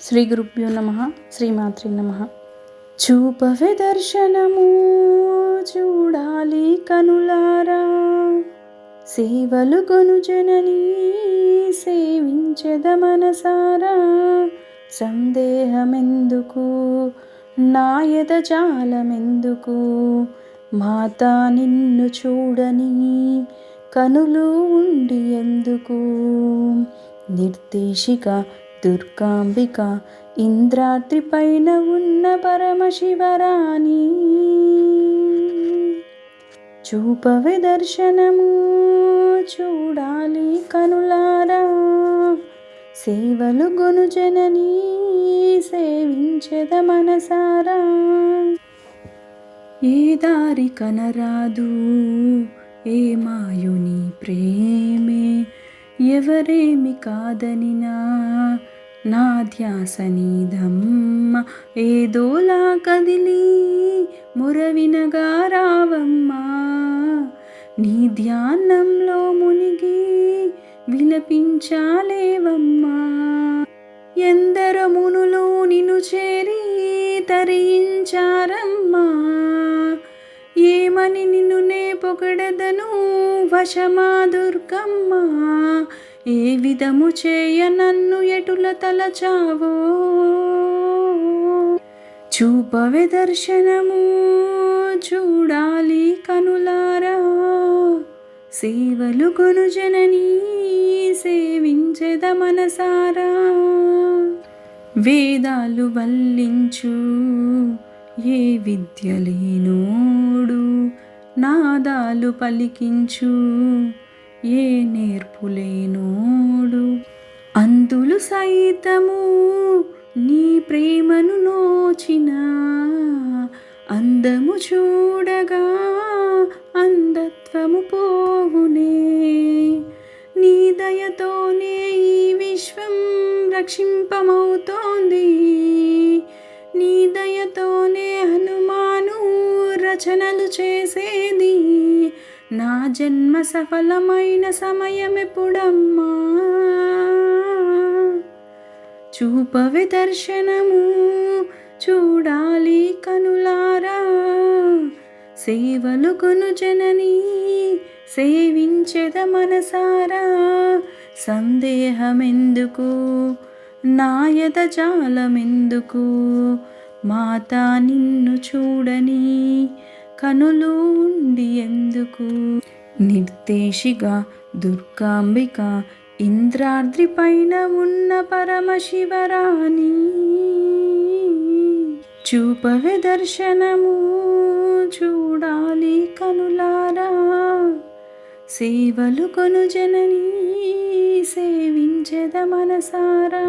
శ్రీ గురుభ్యో నమ శ్రీమాత్రి నమ. చూపవే దర్శనము చూడాలి కనులారా. సేవలు కొనుజనని సేవించద మనసారా. సందేహమెందుకు నాయద జాలమెందుకు మాతా నిన్ను చూడని కనులు ఉండి ఎందుకు? నిర్దేశిక దుర్గాంబిక ఇంద్రాద్రి పైన ఉన్న పరమశివరాణి. చూపవే దర్శనము చూడాలి కనులారా. సేవలు గొనుజనని సేవించద మనసారా. ఏ దారి కనరాదు ఏ మాయుని ప్రేమే ఎవరేమి కాదనినా నా ధ్యాస నీదమ్మ ఏదోలా కదిలి మురవినగా రావమ్మా నీ ధ్యానంలో మునిగి విలపించాలేవమ్మా. ఎందరో మునులు నిన్ను చేరి తరించారమ్మా ఏమని నిన్ను నే పొగడదను వశమా దుర్గమ్మా. ఏ విధము చేయ నన్ను ఎటుల తలచావో? చూపవే దర్శనము చూడాలి కనులారా. సేవలు కొనుజనని సేవించద సేవించెద మనసారా. వేదాలు వల్లించు ఏ విద్య లేనోడు. నాదాలు పలికించు ఏ నేర్పులేను జంతువులు సైతము నీ ప్రేమను నోచిన. అందము చూడగా అంధత్వము పోవునే. నీ దయతోనే ఈ విశ్వం రక్షింపమవుతోంది. నీ దయతోనే హనుమాను రచనలు చేసేది. నా జన్మ సఫలమైన సమయం ఎప్పుడమ్మా చూపవే దర్శనము చూడాలి కనులారా. సేవలు కొను జనని సేవించెద మనసారా. సందేహమెందుకు నాయద జాలమెందుకు మాతా నిన్ను చూడని కనులు ఉండి ఎందుకు? నిర్దేశిగా దుర్గాంబిక ఇంద్రాద్రి పైన ఉన్న పరమశివరాణి. చూపవే దర్శనము చూడాలి కనులారా. సేవలు కొను జనని సేవించెద మనసారా.